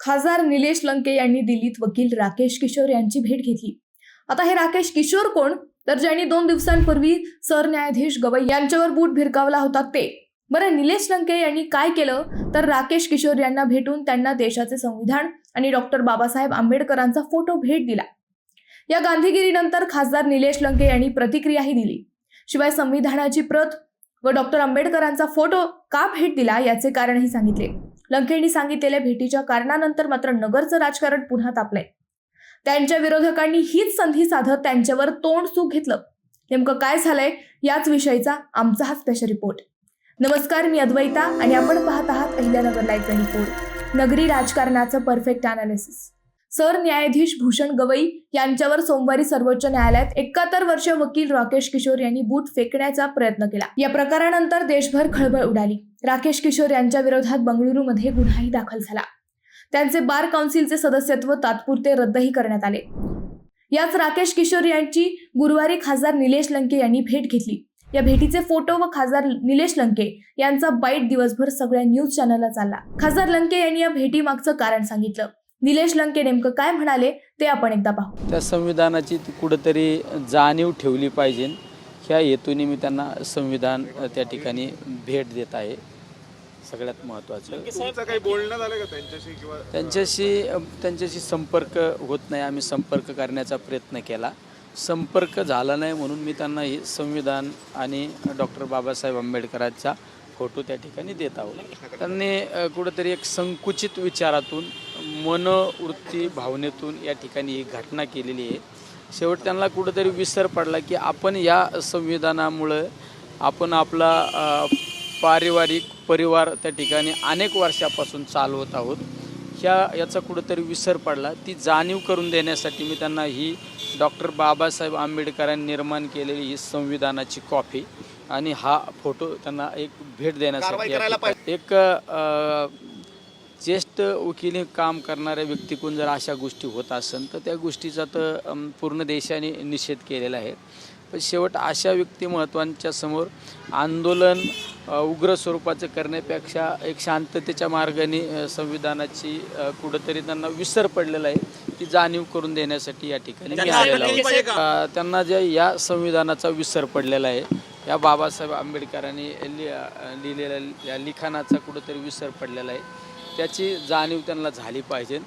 खासदार निलेश लंके यांनी दिल्लीत वकील राकेश किशोर यांची भेट घेतली. आता हे राकेश किशोर कोण? तर ज्यांनी दोन दिवसांपूर्वी सरन्यायाधीश गवई यांच्यावर बूट भिरकावला होता ते. बरं निलेश लंके यांनी काय केलं? तर राकेश किशोर यांना भेटून त्यांना देशाचे संविधान आणि डॉक्टर बाबासाहेब आंबेडकरांचा फोटो भेट दिला. या गांधीगिरीनंतर खासदार निलेश लंके यांनी प्रतिक्रियाही दिली. शिवाय संविधानाची प्रत व डॉक्टर आंबेडकरांचा फोटो का भेट दिला याचे कारणही सांगितले. लंके यांनी सांगितलेल्या भेटीच्या कारणानंतर मात्र नगरचं राजकारण पुन्हा तापलंय. त्यांच्या विरोधकांनी हीच संधी साधत त्यांच्यावर तोंड सुख घेतलं. नेमकं काय झालंय याच विषयीचा आमचा हा स्पेशल रिपोर्ट नमस्कार मी अद्वैता आणि आपण पाहत आहात अहिल्यानगर लाईव्हचा रिपोर्ट नगरी राजकारणाचं परफेक्ट अनालिसिस सरन्यायाधीश भूषण गवई यांच्यावर सोमवारी सर्वोच्च न्यायालयात एकाहत्तर वर्ष वकील राकेश किशोर यांनी बूट फेकण्याचा प्रयत्न केला. या प्रकारानंतर देशभर खळबळ उडाली. राकेश किशोर यांच्या विरोधात बंगळुरूमध्ये गुन्हाही दाखल झाला. त्यांचे बार काउन्सिलचे सदस्यत्व तात्पुरते रद्दही करण्यात आले. याच राकेश किशोर यांची गुरुवारी खासदार निलेश लंके यांनी भेट घेतली. या भेटीचे फोटो व खासदार निलेश लंके यांचा बाईट दिवसभर सगळ्या न्यूज चॅनलला चालला. खासदार लंके यांनी या भेटीमागचं कारण सांगितलं. निलेश लंके नेमकं काय म्हणाले ते आपण एकदा पाहू. त्या संविधानाची ती कुठंतरी जाणीव ठेवली पाहिजे. ह्या हेतूने मी त्यांना संविधान त्या ठिकाणी भेट देत आहे. सगळ्यात महत्त्वाचं. काही बोलणं झालं का त्यांच्याशी किंवा त्यांच्याशी त्यांच्याशी संपर्क होत नाही. आम्ही संपर्क करण्याचा प्रयत्न केला. संपर्क झाला नाही म्हणून मी त्यांना हे संविधान आणि डॉक्टर बाबासाहेब आंबेडकरांचा फोटो त्या ठिकाणी देत आहोत. त्यांनी कुठंतरी एक संकुचित विचारातून मनोवृत्ती भावनेतून या ठिकाणी ही घटना केलेली आहे. शेवट त्यांना कुठंतरी विसर पडला की आपण या संविधानामुळं आपण आपला पारिवारिक परिवार त्या ठिकाणी अनेक वर्षापासून चालवत आहोत. ह्या याचा कुठंतरी विसर पडला. ती जाणीव करून देण्यासाठी मी त्यांना ही डॉक्टर बाबासाहेब आंबेडकरांनी निर्माण केलेली ही संविधानाची कॉपी. आणि हा फोटो त्यांना एक भेट देण्यासाठी एक ज्येष्ठ वकिली काम करणाऱ्या व्यक्तीकडून जर अशा गोष्टी होत असेल तर त्या गोष्टीचा तर पूर्ण देशाने निषेध केलेला आहे. पण शेवट अशा व्यक्तिमत्वांच्या समोर आंदोलन उग्र स्वरूपाचं करण्यापेक्षा एक शांततेच्या मार्गाने संविधानाची कुठंतरी त्यांना विसर पडलेला आहे ती जाणीव करून देण्यासाठी या ठिकाणी त्यांना जे या संविधानाचा विसर पडलेला आहे या बाबासाहेब आंबेडकरांनी लि लिहिलेल्या या लिखाणाचा कुठंतरी विसर पडलेला आहे. त्याची जाणीव त्यांना झाली पाहिजे.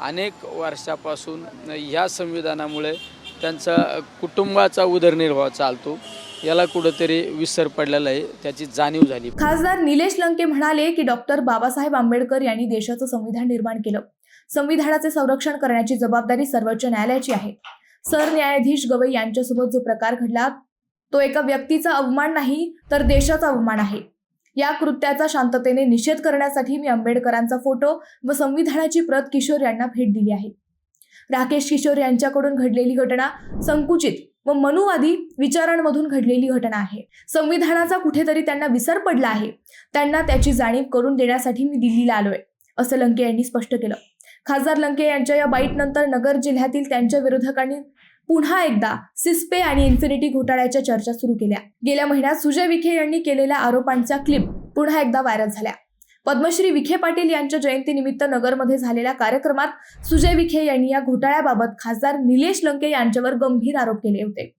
अनेक वर्षापासून ह्या संविधानामुळे त्यांचा कुटुंबाचा उदरनिर्वाह चालतो. याला कुठंतरी विसर पडलेला आहे. त्याची जाणीव झाली. खासदार निलेश लंके म्हणाले की डॉक्टर बाबासाहेब आंबेडकर यांनी देशाचं संविधान निर्माण केलं. संविधानाचे संरक्षण करण्याची जबाबदारी सर्वोच्च न्यायालयाची आहे. सरन्यायाधीश गवई यांच्यासोबत जो प्रकार घडला तो एका व्यक्तीचा अवमान नाही तर देशाचा अवमान आहे. या कृत्याचा शांततेने निषेध करण्यासाठी मी आंबेडकरांचा फोटो व संविधानाची प्रत किशोर यांना भेट दिली आहे. राकेश किशोर यांच्याकडून घडलेली घटना संकुचित व मनुवादी विचारांमधून घडलेली घटना आहे. संविधानाचा कुठेतरी त्यांना विसर पडला आहे. त्यांना त्याची जाणीव करून देण्यासाठी मी दिल्लीला आलोय असं लंके यांनी स्पष्ट केलं. खासदार लंके यांच्या या बाईटनंतर नगर जिल्ह्यातील त्यांच्या विरोधकांनी पुन्हा एकदा सिस्पे आणि इन्फिनिटी घोटाळ्याच्या चर्चा सुरू केल्या. गेल्या महिन्यात सुजय विखे यांनी केलेल्या आरोपांच्या क्लिप पुन्हा एकदा व्हायरल झाल्या. पद्मश्री विखे पाटील यांच्या जयंतीनिमित्त नगरमध्ये झालेल्या कार्यक्रमात सुजय विखे यांनी या घोटाळ्याबाबत खासदार निलेश लंके यांच्यावर गंभीर आरोप केले होते.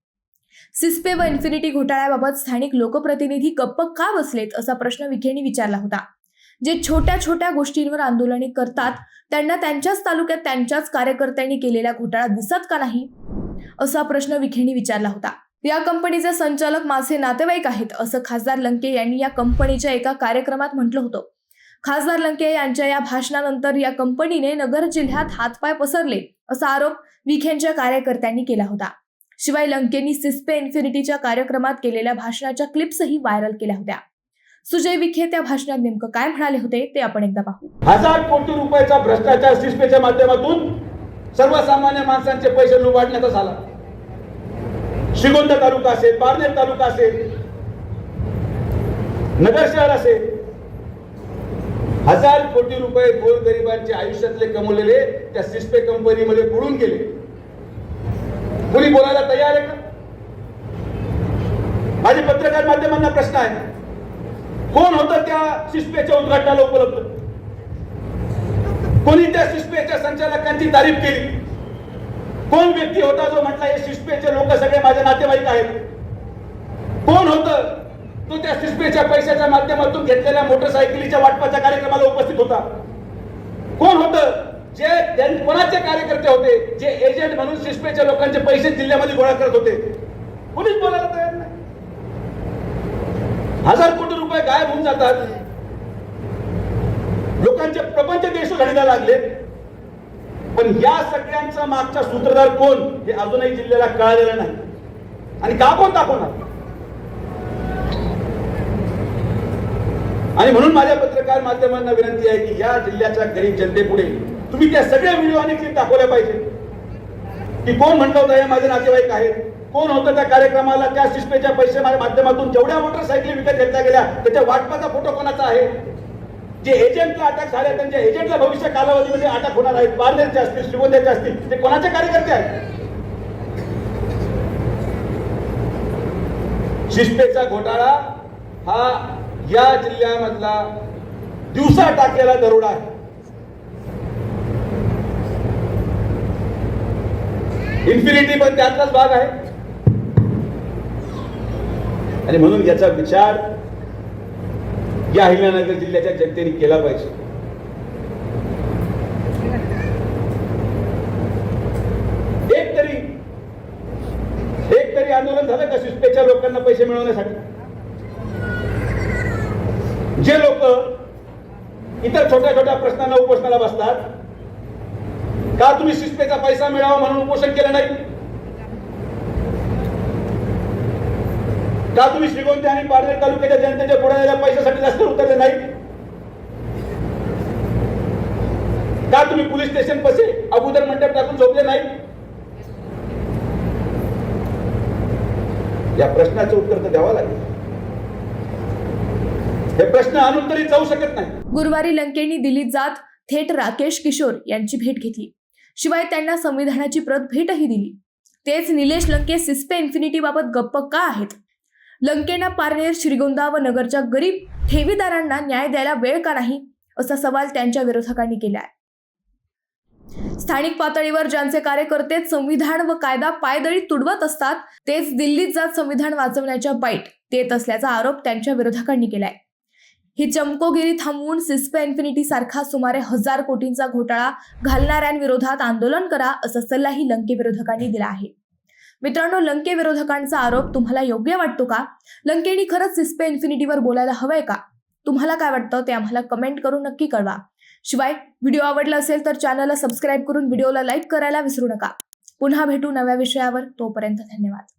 सिस्पे व इन्फिनिटी घोटाळ्याबाबत स्थानिक लोकप्रतिनिधी गप्प का बसलेत असा प्रश्न विखेंनी विचारला होता. जे छोट्या छोट्या गोष्टींवर आंदोलने करतात त्यांना त्यांच्याच तालुक्यात त्यांच्याच कार्यकर्त्यांनी केलेला घोटाळा दिसत का नाही? असा प्रश्न विखेंनी विचारला होता. या कंपनीचे संचालक माझे नातेवाईक आहेत असं खासदार लंके यांनी या कंपनीच्या एका कार्यक्रमात म्हटलं होतं. खासदार लंके यांच्या या भाषणानंतर या कंपनीने नगर जिल्ह्यात हातपाय पसरले असा आरोप विखेंच्या कार्यकर्त्यांनी केला होता. शिवाय लंकेंनी सिस्पे इन्फिनिटीच्या कार्यक्रमात केलेल्या भाषणाच्या क्लिप्सही व्हायरल केल्या होत्या. सुजय विखे त्या भाषणात नेमकं काय म्हणाले होते ते आपण एकदा पाहू. हजार कोटी रुपयाचा भ्रष्टाचार सिस्पेच्या माध्यमातून सर्वसामान्य माणसांचे पैसे लुबाडण्याचा झाला. श्रीगोंद तालुका असेल पारनेर तालुका असेल नगर शहर असेल हजार कोटी रुपये गोरगरिबांचे आयुष्यातले कमवलेले त्या सिस्पे कंपनीमध्ये बुडून गेले. कोणी बोलायला तयार आहे का? माझे पत्रकार माध्यमांना प्रश्न आहे कोण होतं त्या सिस्पेच्या उद्घाटनाला उपलब्ध? कोणी त्या शिस्पेच्या संचालकांची तारीफ केली? कोण व्यक्ती होता जो म्हटला हे शिस्पेचे लोक सगळे माझे नातेवाईक आहेत कोण होतं तो त्या शिस्पेच्या पैशाच्या माध्यमातून घेतलेल्या मोटरसायकलीच्या वाटपाच्या कार्यक्रमाला उपस्थित होता? कोण होत जे कोणाचे कार्यकर्ते होते जे एजंट म्हणून शिस्पेच्या लोकांचे पैसे जिल्ह्यामध्ये गोळा करत होते? कोणीच बोलायला तयार नाही. हजार कोटी रुपये गायब होऊन जातात. लोकांचे प्रपंच देश घडीला लागले. पण या सगळ्यांचा मागचा सूत्रधार कोण हे अजूनही जिल्ह्याला कळालेलं नाही. आणि का कोण दाखवणार? आणि म्हणून माझ्या पत्रकार माध्यमांना विनंती आहे की या जिल्ह्याच्या गरीब जनतेपुढे तुम्ही त्या सगळ्या व्हिडिओ आणि क्लिप दाखवल्या पाहिजे. की कोण म्हटलं होतं हे माझे नातेवाईक आहेत. कोण होतं त्या कार्यक्रमाला त्या सिस्पेच्या पैसे माध्यमातून जेवढ्या मोटरसायकली विकत घेतल्या गेल्या त्याच्या वाटपाचा फोटो कोणाचा आहे? जे एजंटला अटक झाले त्यांच्या एजंटला भविष्य कालावधीमध्ये अटक होणार आहेत पारनेरचे असतील शिवोद्याचे असतील ते कोणाचे कार्यकर्ते आहेत? शिस्पेचा घोटाळा हा या जिल्ह्यामधला दिवसा टाकलेला दरोडा आहे. इन्फिनिटी पण त्यातलाच भाग आहे. आणि म्हणून याचा विचार या अहिल्यानगर जिल्ह्याच्या जनतेने केला पाहिजे. एक तरी एक तरी आंदोलन झालं का सुस्पेच्या लोकांना पैसे मिळवण्यासाठी? जे लोक इतर छोट्या छोट्या प्रश्नांना उपोषणाला बसतात का तुम्ही सुस्पेचा पैसा मिळावा म्हणून उपोषण केलं नाही? का तुम्ही श्रीगोंदी आणि पारनेर तालुक्याच्या जनतेच्या पुढे पैशासाठी रस्त्यावर उतरले नाही का तुम्ही पोलीस स्टेशन पसे अगोदर मंडप टाकून झोपले नाही या प्रश्नाचं उत्तर तर द्यावं लागेल. हे प्रश्न आणून तरी जाऊ शकत नाही. गुरुवारी लंकेंनी दिल्लीत जात थेट राकेश किशोर यांची भेट घेतली. शिवाय त्यांना संविधानाची प्रत भेटही दिली. तेच निलेश लंके सिस्पे इन्फिनिटी बाबत गप्प का आहेत? लंकेना पारनेर श्रीगोंदा व नगरच्या गरीब ठेवीदारांना न्याय द्यायला वेळ का नाही? असा सवाल त्यांच्या विरोधकांनी केला आहे स्थानिक पातळीवर ज्यांचे कार्यकर्ते संविधान व कायदा पायदळी तुडवत असतात तेच दिल्लीत जात संविधान वाचवण्याच्या बाईट देत असल्याचा आरोप त्यांच्या विरोधकांनी केलाय. ही चमकोगिरी थांबवून सिस्पे इन्फिनिटी सारखा सुमारे हजार कोटींचा घोटाळा घालणाऱ्यांविरोधात आंदोलन करा असा सल्लाही लंके विरोधकांनी दिला आहे. मित्रांनो लंके विरोधकांचा आरोप तुम्हाला योग्य वाटतो का? लंकेनी खरंच सिस्पे इन्फिनिटीवर बोलायला हवंय का? तुम्हाला काय वाटतं ते आम्हाला कमेंट करून नक्की कळवा. शिवाय व्हिडिओ आवडला असेल तर चॅनलला सबस्क्राईब करून व्हिडिओला लाईक करायला विसरू नका. पुन्हा भेटू नव्या विषयावर. तोपर्यंत धन्यवाद.